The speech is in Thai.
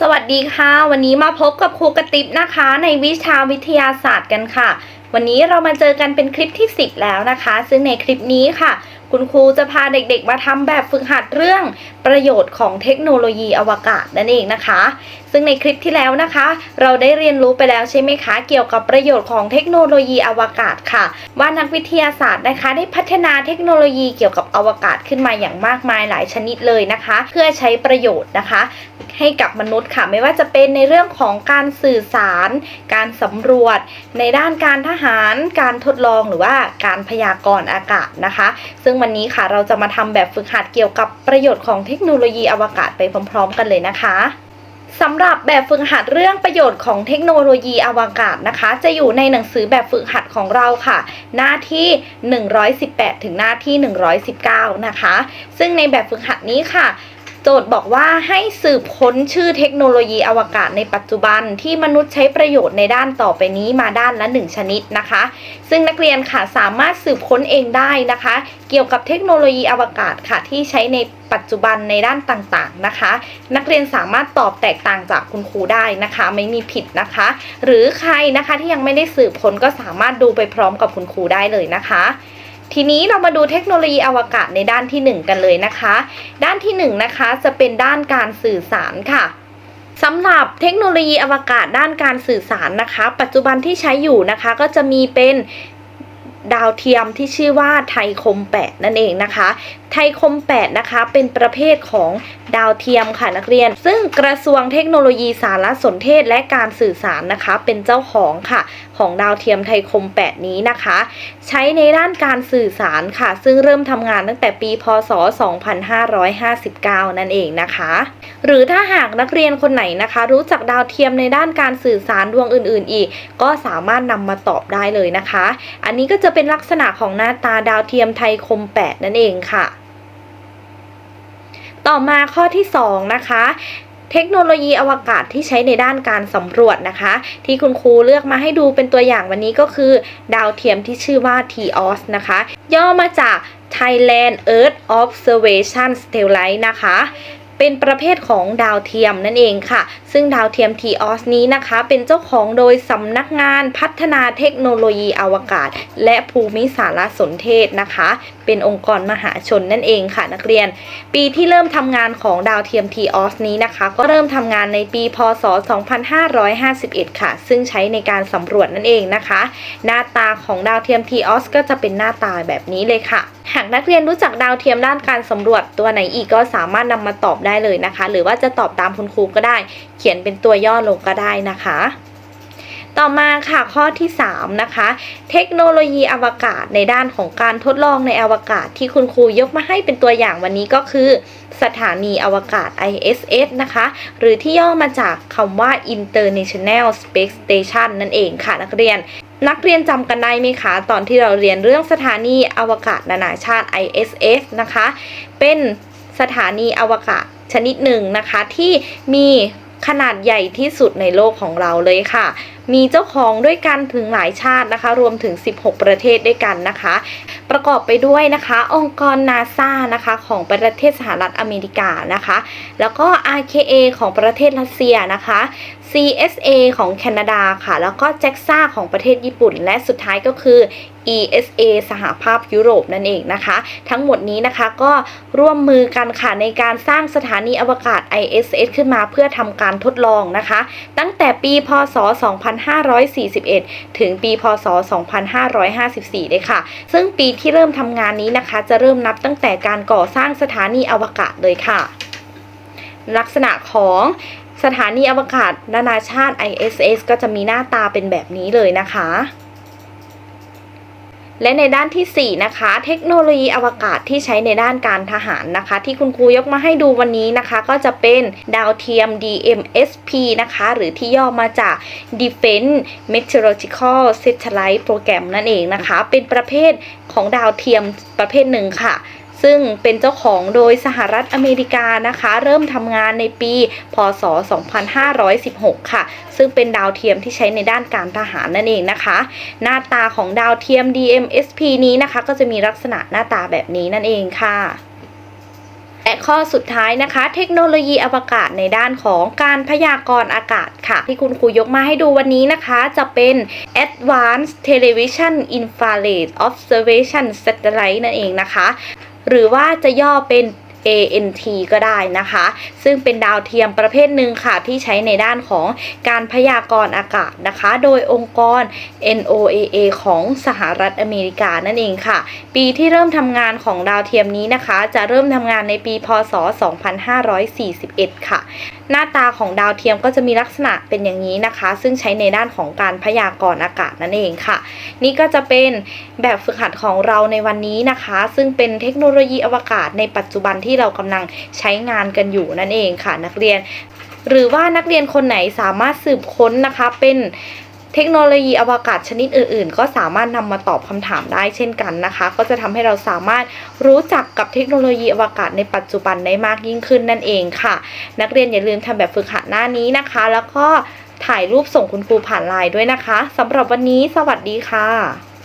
สวัสดีค่ะ วันนี้มาพบกับครูกระติบนะคะ ในวิชาวิทยาศาสตร์กันค่ะ วันนี้เรามาเจอกันเป็นคลิปที่ 10 แล้วนะคะ ซึ่งในคลิปนี้ค่ะ คุณครูจะพาเด็กๆ มาทำแบบฝึกหัดเรื่องประโยชน์ของเทคโนโลยีอวกาศนั่นเองนะคะ ซึ่งในคลิปที่แล้วนะคะ เราได้เรียนรู้ไปแล้วใช่ไหมคะ เกี่ยวกับประโยชน์ของเทคโนโลยีอวกาศค่ะ ว่านักวิทยาศาสตร์นะคะ ได้พัฒนาเทคโนโลยีเกี่ยวกับอวกาศขึ้นมาอย่างมากมายหลายชนิดเลยนะคะ เพื่อใช้ประโยชน์นะคะ ให้กับมนุษย์ค่ะ ไม่ว่าจะเป็นในเรื่องของการสื่อสาร การสำรวจ ในด้านการทหาร การทดลองหรือว่าการพยากรณ์อากาศนะคะ ซึ่งวันนี้ค่ะ เราจะมาทำแบบฝึกหัดเกี่ยวกับประโยชน์ของเทคโนโลยีอวกาศไปพร้อม ๆ กันเลยนะคะสำหรับแบบฝึกหัดเรื่องประโยชน์ของเทคโนโลยีอวกาศนะคะ จะอยู่ในหนังสือแบบฝึกหัดของเราค่ะ หน้าที่ 118 ถึงหน้าที่ 119 นะคะ ซึ่งในแบบฝึกหัดนี้ค่ะ จทย์บอกว่าให้สืบค้นชื่อเทคโนโลยีอวกาศในปัจจุบันที่มนุษย์ใช้ประโยชน์ในด้านต่อไปนี้มาด้านละ 1 ชนิดนะคะ ซึ่งนักเรียนค่ะสามารถสืบค้นเองได้นะคะ เกี่ยวกับเทคโนโลยีอวกาศค่ะที่ใช้ในปัจจุบันในด้านต่างๆนะคะ นักเรียนสามารถตอบแตกต่างจากคุณครูได้นะคะ ไม่มีผิดนะคะ หรือใครนะคะที่ยังไม่ได้สืบค้นก็สามารถดูไปพร้อมกับคุณครูได้เลยนะคะ ทีนี้เรามาดูเทคโนโลยีอวกาศในด้านที่ 1 กันเลยนะคะ ด้านที่1นงนะคะจะเป็นด้านการสื่อสารค่ะสำหรับเทคโนโลยีอวกาศด้านการสื่อสารนะคะ ปัจจุบันที่ใช้อยู่นะคะก็จะมีเป็น ดาวเทียมที่ชื่อว่าไทยคม 8 นั่นเองนะคะ ไทยคม 8 นะคะ เป็นประเภทของดาวเทียมค่ะนักเรียน ซึ่งกระทรวงเทคโนโลยีสารสนเทศและการสื่อสารนะคะ เป็นเจ้าของค่ะ ของดาวเทียมไทยคม 8 นี้นะคะ ใช้ในด้านการสื่อสารค่ะ ซึ่งเริ่มทำงานตั้งแต่ปี พศ 2559 นั่นเองนะคะ หรือถ้าหากนักเรียนคนไหนนะคะ รู้จักดาวเทียมในด้านการสื่อสารดวงอื่น ๆ อีก ก็สามารถนำมาตอบได้เลยนะคะ อันนี้ก็จะเป็นลักษณะของหน้าตาดาวเทียมไทยคม 8 นั่นเองค่ะ ต่อมาข้อที่ 2 นะคะเทคโนโลยีอวกาศที่ใช้ในด้านการสำรวจนะคะ ที่คุณครูเลือกมาให้ดูเป็นตัวอย่างวันนี้ก็คือ ดาวเทียมที่ชื่อว่า TOS นะคะ ย่อมาจาก Thailand Earth Observation Satellite นะคะ เป็นประเภทของดาวเทียมนั่นเองค่ะ ซึ่งดาวเทียม TOS นี้นะคะ เป็นเจ้าของโดยสำนักงานพัฒนาเทคโนโลยีอวกาศ และภูมิสารสนเทศนะคะ เป็นองค์กรมหาชนนั่นเองค่ะนักเรียน ปีที่เริ่มทำงานของดาวเทียม TOS นี้นะคะ ก็เริ่มทำงานในปี พศ 2551 ค่ะ ซึ่งใช้ในการสำรวจนั่นเองนะคะ หน้าตาของดาวเทียม TOS ก็จะเป็นหน้าตาแบบนี้เลยค่ะ หากนักเรียนรู้จักดาวเทียมด้านการสำรวจตัวไหนอีกก็สามารถนำมาตอบได้เลยนะคะ หรือว่าจะตอบตามคุณครูก็ได้ เขียนเป็นตัวย่อลงก็ได้นะคะต่อมาค่ะข้อที่ 3 นะคะ เทคโนโลยีอวกาศในด้านของการทดลองในอวกาศที่คุณครูยกมาให้เป็นตัวอย่างวันนี้ก็คือ สถานีอวกาศ ISS นะคะ หรือที่ย่อมาจากคำว่า International Space Station นั่นเองค่ะนักเรียน นักเรียนจำกันได้ไหมคะ ตอนที่เราเรียนเรื่องสถานีอวกาศนานาชาติ ISS นะคะ เป็นสถานีอวกาศ ชนิดหนึ่งนะคะที่มีขนาดใหญ่ที่สุดในโลกของเราเลยค่ะ มีเจ้าของด้วยกันถึงหลายชาตินะคะ รวมถึง 16 ประเทศด้วยกันนะคะ ประกอบไปด้วยนะคะ องค์กรนาซานะคะ ของประเทศสหรัฐอเมริกานะคะ แล้วก็ RKA ของประเทศรัสเซียนะคะ CSA ของแคนาดาค่ะ แล้วก็ JAXA ของประเทศญี่ปุ่น และสุดท้ายก็คือ ESA สหภาพยุโรปนั่นเองนะคะ ทั้งหมดนี้นะคะก็ร่วมมือกันค่ะในการสร้างสถานีอวกาศ ISS ขึ้นมาเพื่อทำการทดลองนะคะ ตั้งแต่ปีพศ 2541 ถึงปีพศ 2554 เลยค่ะ ซึ่งปีที่เริ่มทำงานนี้นะคะ จะเริ่มนับตั้งแต่การก่อสร้างสถานีอวกาศเลยค่ะ ลักษณะของ สถานีอวกาศนานาชาติ ISS ก็จะมีหน้าตาเป็นแบบนี้เลยนะคะ และในด้านที่ 4 นะคะ เทคโนโลยีอวกาศที่ใช้ในด้านการทหารนะคะ ที่คุณครูยกมาให้ดูวันนี้นะคะ ก็จะเป็นดาวเทียม DMSP นะคะ หรือที่ย่อมาจาก Defense Meteorological Satellite Program นั่นเองนะคะ เป็นประเภทของดาวเทียมประเภทหนึ่งค่ะ ซึ่งเป็นเจ้าของโดยสหรัฐอเมริกานะคะ เริ่มทำงานในปี พศ 2516 ค่ะ ซึ่งเป็นดาวเทียมที่ใช้ในด้านการทหารนั่นเองนะคะ หน้าตาของดาวเทียม DMSP นี้นะคะ ก็จะมีลักษณะหน้าตาแบบนี้นั่นเองค่ะและข้อสุดท้ายนะคะ เทคโนโลยีอวกาศในด้านของการพยากรณ์อากาศค่ะ ที่คุณครูยกมาให้ดูวันนี้นะคะ จะเป็น Advanced Television Infrared Observation Satellite นั่นเองนะคะ หรือว่าจะย่อเป็น ANT ก็ได้นะคะ ซึ่งเป็นดาวเทียมประเภทหนึ่งค่ะที่ใช้ในด้านของการพยากรณ์อากาศนะคะ โดยองค์กร NOAA ของสหรัฐอเมริกานั่นเองค่ะ ปีที่เริ่มทำงานของดาวเทียมนี้นะคะ จะเริ่มทำงานในปีพศ 2541 ค่ะหน้าตาของดาวเทียมก็จะมีลักษณะเป็นอย่างนี้นะคะ ซึ่งใช้ในด้านของการพยากรณ์อากาศนั่นเองค่ะ นี่ก็จะเป็นแบบฝึกหัดของเราในวันนี้นะคะ ซึ่งเป็นเทคโนโลยีอวกาศในปัจจุบันที่เรากำลังใช้งานกันอยู่นั่นเองค่ะ นักเรียน หรือว่านักเรียนคนไหนสามารถสืบค้นนะคะเป็น เทคโนโลยีอวกาศชนิดอื่น ๆ ก็สามารถนำมาตอบคำถามได้เช่นกันนะคะ ก็จะทำให้เราสามารถรู้จักกับเทคโนโลยีอวกาศในปัจจุบันได้มากยิ่งขึ้นนั่นเองค่ะ นักเรียนอย่าลืมทำแบบฝึกหัดหน้านี้นะคะ แล้วก็ถ่ายรูปส่งคุณครูผ่านไลน์ด้วยนะคะสำหรับวันนี้สวัสดีค่ะ